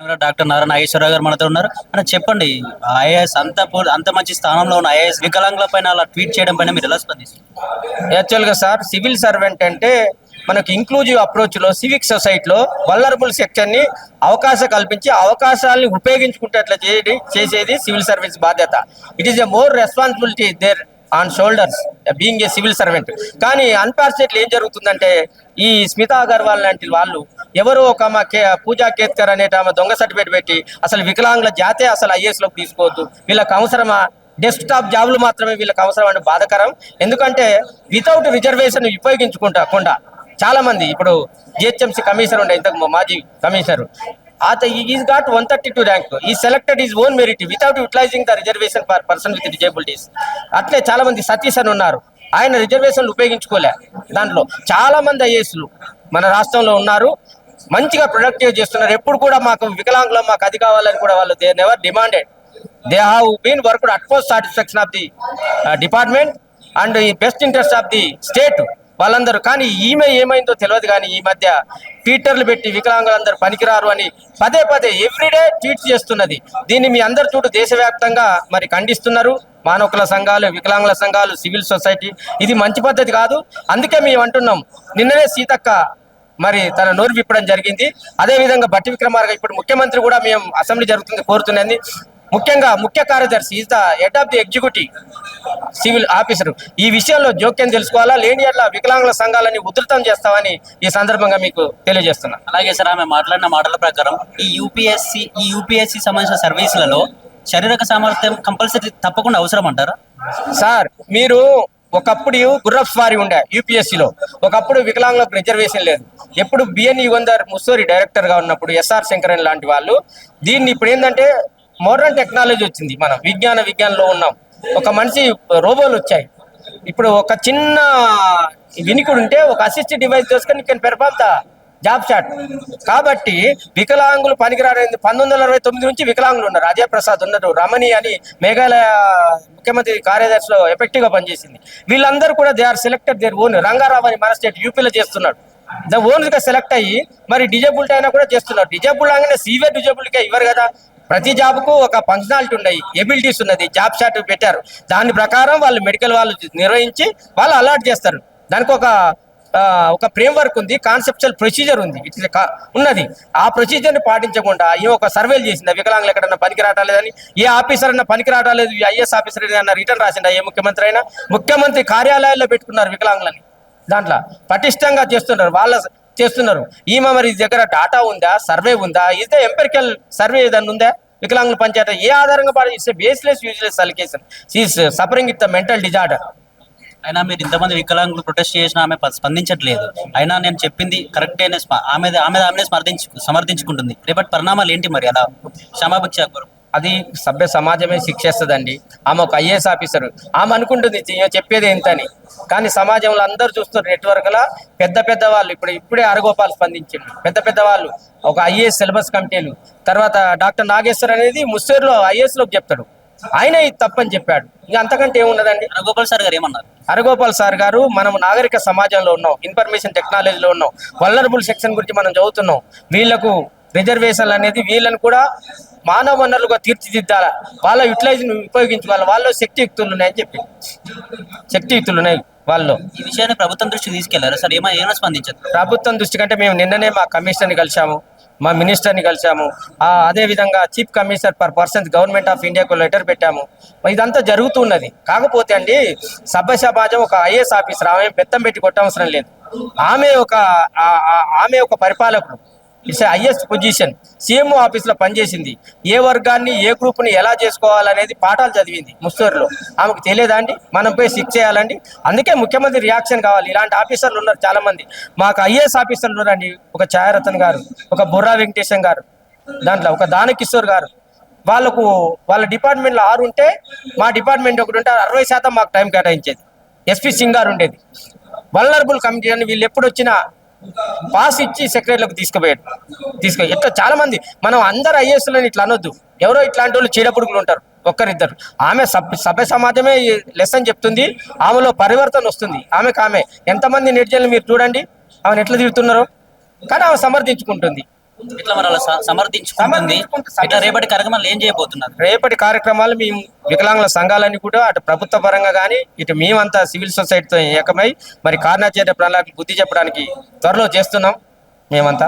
Doctor Narayana Nageswararao గారు మనతో ఉన్నారు. అని చెప్పండి ఐఏఎస్ అంత అంత మంచి స్థానంలో ఉన్న ఐఏఎస్ వికలాంగుల పైన అలా ట్వీట్ చేయడం పైన మీరు ఎలా స్పందిస్తారు? యాక్చువల్గా సార్ సివిల్ సర్వెంట్ అంటే మనకు ఇంక్లూజివ్ అప్రోచ్లో సివిక్ సొసైటీలో వల్లరబుల్ సెక్షన్ని అవకాశం కల్పించి అవకాశాలని ఉపయోగించుకుంటేట్లా చేయడి చేసేది సివిల్ సర్వీస్ బాధ్యత. It is a more responsibility there on shoulders being a civil servant కానీ అన్ఫార్చునేట్లీ ఏం జరుగుతుందంటే ఈ స్మితా అగర్వాల్ లాంటి వాళ్ళు ఎవరో ఒక ఆమె కే పూజా కేత్కర్ అనేట ఆమె దొంగ సర్టిఫికేట్ పెట్టి అసలు వికలాంగుల జాతే అసలు ఐఏఎస్లోకి తీసుకోవద్దు. వీళ్ళకి అవసరమా? డెస్క్టాప్ జాబులు మాత్రమే వీళ్ళకి అవసరం అంటే బాధకరం. ఎందుకంటే వితౌట్ రిజర్వేషన్ ఉపయోగించుకుంటా కొండ. చాలా మంది ఇప్పుడు జిహెచ్ఎంసీ కమిషనర్ ఉండే ఇంతకు మా- మాజీ కమిషనర్. అత is got one thirty two rank. ఈ selected is own merit without utilizing the reservation for person with disabilities అట్లే చాలా మంది సతీష్ అని ఉన్నారు. ఆయన రిజర్వేషన్లు ఉపయోగించుకోలే దాంట్లో. చాలా మంది ఐఏఎస్లు మన రాష్ట్రంలో ఉన్నారు. మంచిగా ప్రొడక్టివ్ చేస్తున్నారు. ఎప్పుడు కూడా మాకు వికలాంగులు మాకు అది కావాలని కూడా వాళ్ళు they never demanded they have been worked utmost satisfaction of the department and ఈ best interest of the state వాళ్ళందరూ కానీ ఈమె ఏమైందో తెలియదు కానీ ఈ మధ్య ట్విట్టర్లు పెట్టి వికలాంగులందరూ పనికిరారు అని పదే పదే ఎవ్రీడే ట్వీట్ చేస్తున్నది. దీన్ని మీ అందరు చూడు దేశవ్యాప్తంగా మరి ఖండిస్తున్నారు. మానవకుల సంఘాలు వికలాంగుల సంఘాలు సివిల్ సొసైటీ. ఇది మంచి పద్ధతి కాదు. అందుకే మేము అంటున్నాం. నిన్ననే సీతక్క మరి తన నోరు విప్పడం జరిగింది. అదే విధంగా బట్టి విక్రమార్గ ఇప్పుడు ముఖ్యమంత్రి కూడా మేము అసెంబ్లీ జరుగుతుంది కోరుతున్నది. ముఖ్యంగా ముఖ్య కార్యదర్శి is the head of the executive civil officer. ఈ విషయంలో జోక్యం తెలుసుకోవాలా? లేని అట్లా వికలాంగుల సంఘాలని ఉధృతం చేస్తామని ఈ సందర్భంగా మీకు తెలియజేస్తున్నా. అలాగే సార్ ఆమె మాట్లాడిన మాటల ప్రకారం ఈ యూపీఎస్సి ఈ యూపీఎస్సి సంబంధించిన సర్వీసులలో శారీరక సామర్థ్యం కంపల్సరీ తప్పకుండా అవసరం అంటారా? సార్ మీరు ఒకప్పుడు గుర్రప్ స్వారీ ఉండే యూపీఎస్సీలో ఒకప్పుడు వికలాంగులకు రిజర్వేషన్ లేదు. ఎప్పుడు బిఎన్ యుగంధర్ ముస్సోరి డైరెక్టర్గా ఉన్నప్పుడు ఎస్ఆర్ శంకరన్ లాంటి వాళ్ళు దీన్ని ఇప్పుడు ఏంటంటే మోడర్న్ టెక్నాలజీ వచ్చింది. మనం విజ్ఞాన విజ్ఞానంలో ఉన్నాం. ఒక మనిషి రోబోలు వచ్చాయి. ఇప్పుడు ఒక చిన్న వినికుడు ఉంటే ఒక అసిస్ట్ డివైస్ చేసుకొని కెన్ పెర్ఫామ్ ద జాబ్ చాట్ కాబట్టి వికలాంగులు పనికిరాని పంతొమ్మిది వందల అరవై తొమ్మిది నుంచి వికలాంగులు ఉన్నారు. అజయ్ ప్రసాద్ ఉన్నారు రమణి అని మేఘాలయ ముఖ్యమంత్రి కార్యదర్శిలో ఎఫెక్టివ్గా పనిచేసింది. వీళ్ళందరూ కూడా they are selected their own Rangarao అని మన స్టేట్ యూపీలో చేస్తున్నాడు. ద ఓన్గా సెలెక్ట్ అయ్యి మరి డిజేబుల్డ్ అయినా కూడా చేస్తున్నారు డిజేబుల్ అనగానే సీవియర్ డిజేబుల్డ్గా ఇవ్వరు కదా. ప్రతి జాబ్కు ఒక ఫంక్షనాలిటీ ఉన్నాయి ఎబిలిటీస్ ఉన్నది జాబ్ షాట్ పెట్టారు. దాని ప్రకారం వాళ్ళు మెడికల్ వాళ్ళు నిర్వహించి వాళ్ళు అలాట్ చేస్తారు. దానికి ఒక ఒక ఫ్రేమ్ వర్క్ ఉంది కాన్సెప్చువల్ ప్రొసీజర్ ఉంది ఇట్స్ ఉన్నది. ఆ ప్రొసీజర్ని పాటించకుండా ఈ ఒక సర్వేలు చేసింది వికలాంగులు ఎక్కడన్నా పనికి రావట్లేదని ఏ ఆఫీసర్ అన్న పనికి రావట్లేదు ఐఎస్ ఆఫీసర్ అన్న రిటర్న్ రాసిండ ఏ ముఖ్యమంత్రి అయినా ముఖ్యమంత్రి కార్యాలయాల్లో పెట్టుకున్నారు వికలాంగులని. దాంట్లో పటిష్టంగా చేస్తున్నారు. వాళ్ళ చేస్తున్నారు. ఈమె మరి దగ్గర డాటా ఉందా? సర్వే ఉందా? ఇస్ ద ఎంపెరికల్ సర్వే ఏదన్నా ఉందా? వికలాంగుల పంచాయతీ ఏ ఆధారంగా పాడు ఇస్తే baseless useless allegation she's suffering with the mental disorder అయినా మీరు ఇంతమంది వికలాంగులు ప్రొటెస్ట్ చేసిన ఆమె స్పందించట్లేదు. అయినా నేను చెప్పింది కరెక్టే అని స్మ- ఆమె ఆమె ఆమెనే స్మర్థించు సమర్థించుకుంటుంది. రేపటి పరిణామాలు ఏంటి మరి అలా? క్షమాభిక్ష కోరు. అది సభ్య సమాజమే శిక్షిస్తుందండి. ఆమె ఒక ఐఏఎస్ ఆఫీసర్. ఆమె అనుకుంటుంది చెప్పేది ఏంటని. కానీ సమాజంలో అందరూ చూస్తున్నారు నెట్వర్క్లో పెద్ద పెద్ద వాళ్ళు. ఇప్పుడు ఇప్పుడే అరగోపాల్ స్పందించిండు. పెద్ద పెద్ద వాళ్ళు. ఒక ఐఏఎస్ సిలబస్ కమిటీలు. తర్వాత డాక్టర్ నాగేశ్వర్ అనేది ముస్సేర్లో ఐఏఎస్లోకి చెప్తాడు. ఆయన ఇది తప్పని చెప్పాడు. ఇంకా అంతకంటే ఏమున్నదండి? రఘుగోపాల్ సార్ గారు ఏమన్నారు? హరగోపాల్ సార్ గారు మనం నాగరిక సమాజంలో ఉన్నాం ఇన్ఫర్మేషన్ టెక్నాలజీలో ఉన్నాం వల్నరబుల్ సెక్షన్ గురించి మనం చదువుతున్నాం. వీళ్ళకు రిజర్వేషన్లు అనేది వీళ్ళని కూడా మానవ వనరులుగా తీర్చిదిద్దాల. వాళ్ళ యూటిలైజేషన్ ఉపయోగించుకోవాలి. వాళ్ళలో శక్తియుక్తులు ఉన్నాయని చెప్పి. శక్తియుక్తులు ఉన్నాయి వాళ్ళు ఈ విషయాన్ని ప్రభుత్వం దృష్టికి తీసుకెళ్ళారు? సార్ ఏమైనా ఏమైనా స్పందించదు ప్రభుత్వం దృష్టి కంటే మేము నిన్ననే మా కమిషనర్ని కలిసాము మా మినిస్టర్ని కలిసాము ఆ, అదే విధంగా chief commissioner per person government of ఇండియాకు లెటర్ పెట్టాము. ఇదంతా జరుగుతున్నది కాకపోతే అండి సభ్య సమాజం ఒక ఐఏఎస్ ఆఫీసర్ ఆమె బెత్తం పెట్టి కొట్టవసరం లేదు. ఆమె ఒక ఆమె ఒక పరిపాలకుడు. It's highest position. సీఎం ఆఫీస్లో పనిచేసింది. ఏ వర్గాన్ని ఏ గ్రూప్ని ఎలా చేసుకోవాలనేది పాఠాలు చదివింది ముస్తూరులో. ఆమెకు తెలియదా అండి? మనం పోయి సిక్ చేయాలండి. అందుకే ముఖ్యమంత్రి రియాక్షన్ కావాలి. ఇలాంటి ఆఫీసర్లు ఉన్నారు చాలామంది. మాకు ఐఏఎస్ ఆఫీసర్లు ఉన్నారండి. ఒక ఛాయారతన్ గారు ఒక బుర్రా వెంకటేశం గారు దాంట్లో ఒక దానకిషోర్ గారు. వాళ్ళకు వాళ్ళ డిపార్ట్మెంట్లో ఆరు ఉంటే మా డిపార్ట్మెంట్ ఒకటి ఉంటే అరవై శాతం మాకు టైం కేటాయించేది. ఎస్పీ సింగ్ గారు ఉండేది. వల్నరబుల్ కమిటీ అని వీళ్ళు ఎప్పుడు వచ్చినా పాస్ ఇచ్చి సెక్రటరీలకు తీసుకుపోయాడు. తీసుకు ఇట్లా చాలా మంది మనం అందరు ఐఏఎస్లని ఇట్లా అనొద్దు. ఎవరో ఇట్లాంటి వాళ్ళు చీడపుడుకులు ఉంటారు ఒక్కరిద్దరు. ఆమె సభ్య సమాజమే లెసన్ చెప్తుంది ఆమెలో పరివర్తన వస్తుంది. ఆమెకు ఆమె ఎంతమంది నిర్జలు మీరు చూడండి ఆమెను ఎట్లా తిడుతున్నారో. కానీ ఆమె సమర్థించుకుంటుంది. ఇట్లా మరి అలా స- సమర్థించుకుంటుంది? సమర్థించుకుంటే ఇట్లా రేపటి కార్యక్రమాలు ఏం చేయబోతున్నారు? రేపటి కార్యక్రమాలు మేము వికలాంగుల సంఘాలన్నీ కూడా అటు ప్రభుత్వ పరంగా కానీ ఇటు మేమంతా సివిల్ సొసైటీతో ఏకమై మరి కార్యాచరణ ప్రణాళిక బుద్ధి చెప్పడానికి త్వరలో చేస్తున్నాం మేమంతా.